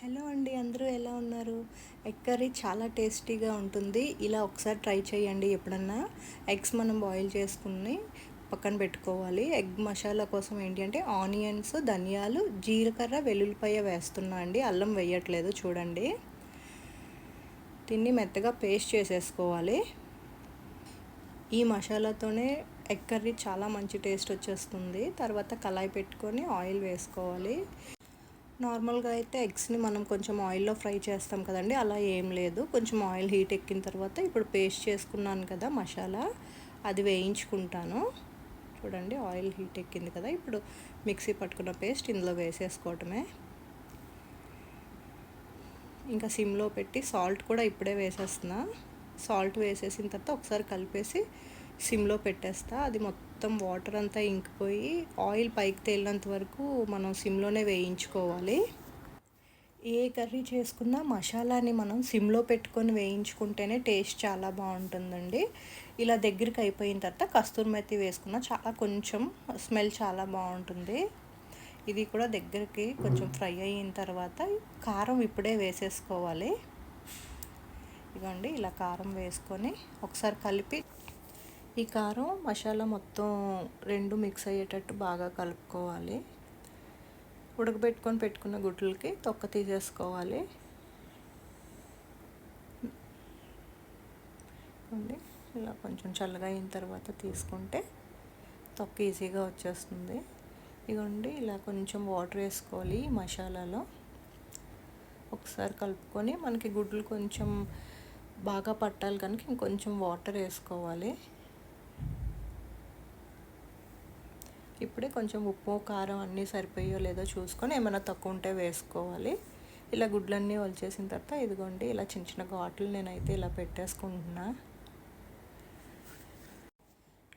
Hello అండి అందరూ ఎలా ఉన్నారు? ఎగ్ కర్రీ చాలా టేస్టీగా ఉంటుంది. ఇలా ఒకసారి ట్రై చేయండి ఎప్పుడన్నా. ఎగ్స్ మనం బాయిల్ చేసుకుని పక్కన పెట్టుకోవాలి. ఎగ్ మసాలా కోసం ఏంటి అంటే ఆనియన్స్ ధనియాలు జీలకర్ర వెల్లుల్లిపాయ వేస్తున్నా అండి. అల్లం వేయట్లేదు చూడండి. తిని మెత్తగా పేస్ట్ చేసేసుకోవాలి. ఈ మసాలాతోనే ఎగ్ కర్రీ చాలా మంచి టేస్ట్ వచ్చేస్తుంది. తర్వాత కళాయి పెట్టుకొని ఆయిల్ వేసుకోవాలి. నార్మల్గా అయితే ఎగ్స్ని మనం కొంచెం ఆయిల్లో ఫ్రై చేస్తాం కదండి అలా ఏం లేదు. కొంచెం ఆయిల్ హీట్ ఎక్కిన తర్వాత ఇప్పుడు పేస్ట్ చేసుకున్నాను కదా మసాలా అది వేయించుకుంటాను. చూడండి ఆయిల్ హీట్ ఎక్కింది కదా ఇప్పుడు మిక్సీ పట్టుకున్న పేస్ట్ ఇందులో వేసేసుకోవటమే. ఇంకా సిమ్లో పెట్టి సాల్ట్ కూడా ఇప్పుడే వేసేస్తున్నా. సాల్ట్ వేసేసిన తర్వాత ఒకసారి కలిపేసి సిమ్లో పెట్టేస్తా. అది మొత్తం మొత్తం వాటర్ అంతా ఇంకిపోయి ఆయిల్ పైకి తేలినంత వరకు మనం సిమ్లోనే వేయించుకోవాలి. ఏ కర్రీ చేసుకున్నా మసాలాని మనం సిమ్లో పెట్టుకొని వేయించుకుంటేనే టేస్ట్ చాలా బాగుంటుందండి. ఇలా దగ్గరికి అయిపోయిన తర్వాత కస్తూరి మెత్తి వేసుకున్న చాలా కొంచెం స్మెల్ చాలా బాగుంటుంది. ఇది కూడా దగ్గరికి కొంచెం ఫ్రై అయిన తర్వాత కారం ఇప్పుడే వేసేసుకోవాలి. ఇదిగోండి ఇలా కారం వేసుకొని ఒకసారి కలిపి ఈ కారం మసాలా మొత్తం రెండు మిక్స్ అయ్యేటట్టు బాగా కలుపుకోవాలి. ఉడకబెట్టుకొని పెట్టుకున్న గుడ్లకి తొక్క తీసేసుకోవాలి. ఇలా కొంచెం చల్లగా అయిన తర్వాత తీసుకుంటే తొక్క ఈజీగా వచ్చేస్తుంది. ఇదిగోండి ఇలా కొంచెం వాటర్ వేసుకోవాలి మసాలాలో. ఒకసారి కలుపుకొని మనకి గుడ్లు కొంచెం బాగా పట్టాలి కనుక ఇంకొంచెం వాటర్ వేసుకోవాలి. ఇప్పుడే కొంచెం ఉప్పు కారం అన్నీ సరిపోయో లేదో చూసుకొని ఏమైనా తక్కువ ఉంటే వేసుకోవాలి. ఇలా గుడ్లన్నీ వలిచేసిన తర్వాత ఇదిగోండి ఇలా చిన్న చిన్న ఘాట్లు నేనైతే ఇలా పెట్టేసుకుంటున్నా.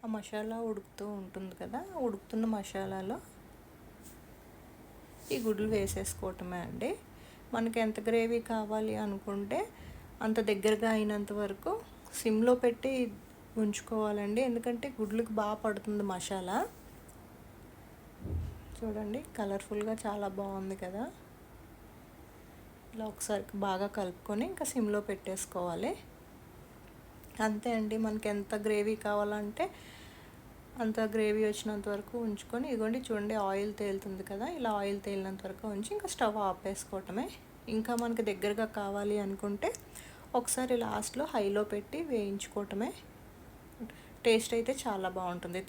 ఆ మసాలా ఉడుకుతూ ఉంటుంది కదా ఉడుకుతున్న మసాలాలో ఈ గుడ్లు వేసేసుకోవటమే అండి. మనకి ఎంత గ్రేవీ కావాలి అనుకుంటే అంత దగ్గరగా అయినంత వరకు సిమ్లో పెట్టి ఉంచుకోవాలండి. ఎందుకంటే గుడ్లకు బాగా పడుతుంది మసాలా. చూడండి కలర్ఫుల్గా చాలా బాగుంది కదా. ఇలా ఒకసారి బాగా కలుపుకొని ఇంకా సిమ్లో పెట్టేసుకోవాలి. అంతే అండి మనకి ఎంత గ్రేవీ కావాలంటే అంత గ్రేవీ వచ్చినంత వరకు ఉంచుకొని ఇదిగోండి చూడండి ఆయిల్ తేలుతుంది కదా ఇలా ఆయిల్ తేలినంత వరకు ఉంచి ఇంకా స్టవ్ ఆపేసుకోవటమే. ఇంకా మనకి దగ్గరగా కావాలి అనుకుంటే ఒకసారి లాస్ట్లో హైలో పెట్టి వేయించుకోవటమే. టేస్ట్ అయితే చాలా బాగుంటుంది.